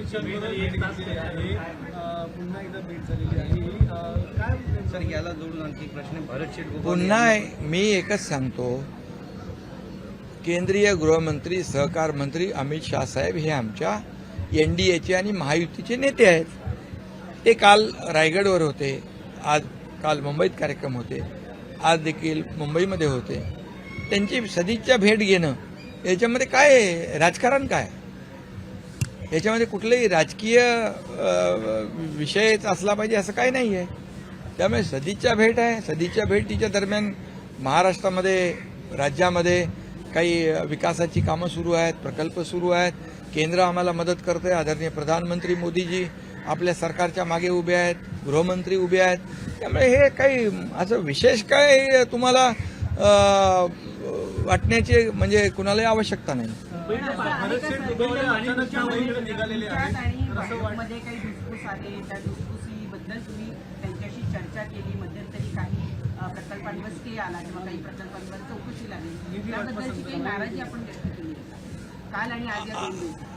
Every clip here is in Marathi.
अमित शहा आहे पुन्हा एकदा भेट झालेली आहे अ, काय सर याला जोडून आणखी एक प्रश्न आहे. भरत शेठ गोगावले पुन्हा यांनी- मी एकच सांगतो. केंद्रीय गृहमंत्री सहकार मंत्री अमित शाह साहेब हे आमच्या एनडीएचे आणि महायुतीचे नेते आहेत. ते काल रायगडवर होते. आज काल मुंबईत कार्यक्रम होते. आज देखील मुंबईमध्ये होते. त्यांची सदिच्छा भेट घेणं याच्यामध्ये काय? राजकारण काय? याच्यामध्ये कुठलाही राजकीय विषयच असला पाहिजे असं काही नाही आहे त्यामुळे सदिच्छा भेट आहे. सदिच्छा भेटीच्या दरम्यान महाराष्ट्रामध्ये राज्यामध्ये काही विकासाची कामं सुरू आहेत प्रकल्प सुरू आहेत. केंद्र आम्हाला मदत करतं आहे आदरणीय प्रधानमंत्री मोदीजी आपल्या सरकारच्या मागे उभे आहेत. गृहमंत्री उभे आहेत. त्यामुळे हे काही असं विशेष काय तुम्हाला वाटण्याची म्हणजे कुणालाही आवश्यकता नाही.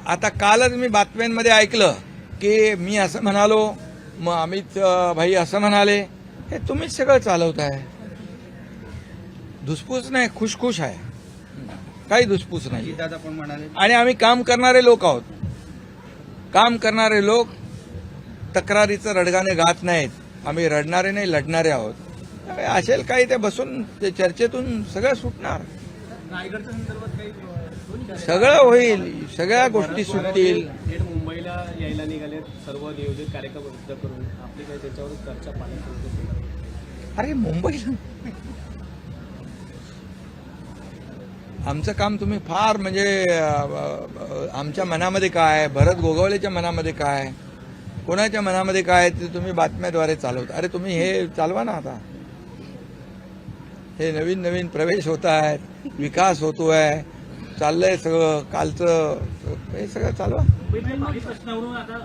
आता कालच मी बातम्यांमध्ये ऐकलं की मी असं म्हणालो मग अमित भाई असं म्हणाले हे तुम्हीच सगळं चालवताय. धुसफूस नाही खुशखुश आहे. काही धुसफूस नाही. दादा पण म्हणाले. आणि आम्ही काम करणारे लोक आहोत. काम करणारे लोक तक्रारीचं रडगाणे गात नाहीत. आम्ही रडणारे नाही लढणारे आहोत. असेल काही ते बसून ते चर्चेतून सगळं सुटणार. सगळं होईल. सगळ्या गोष्टी सुटतील. मुंबईला यायला निघालेत सर्व नियोजित कार्यक्रम रद्द करून. आपली काही त्याच्यावर चर्चा अरे मुंबईला आमचं काम तुम्ही फार म्हणजे आमच्या मनामध्ये काय? भरत गोगावलेच्या मनामध्ये काय? कोणाच्या मनामध्ये काय? ते तुम्ही बातम्याद्वारे चालवता. अरे तुम्ही हे चालवा ना आता. हे नवीन नवीन प्रवेश होत आहेत विकास होतो आहे. चाललंय सगळं कालचं हे सगळं चालवा. प्रश्नावरून आता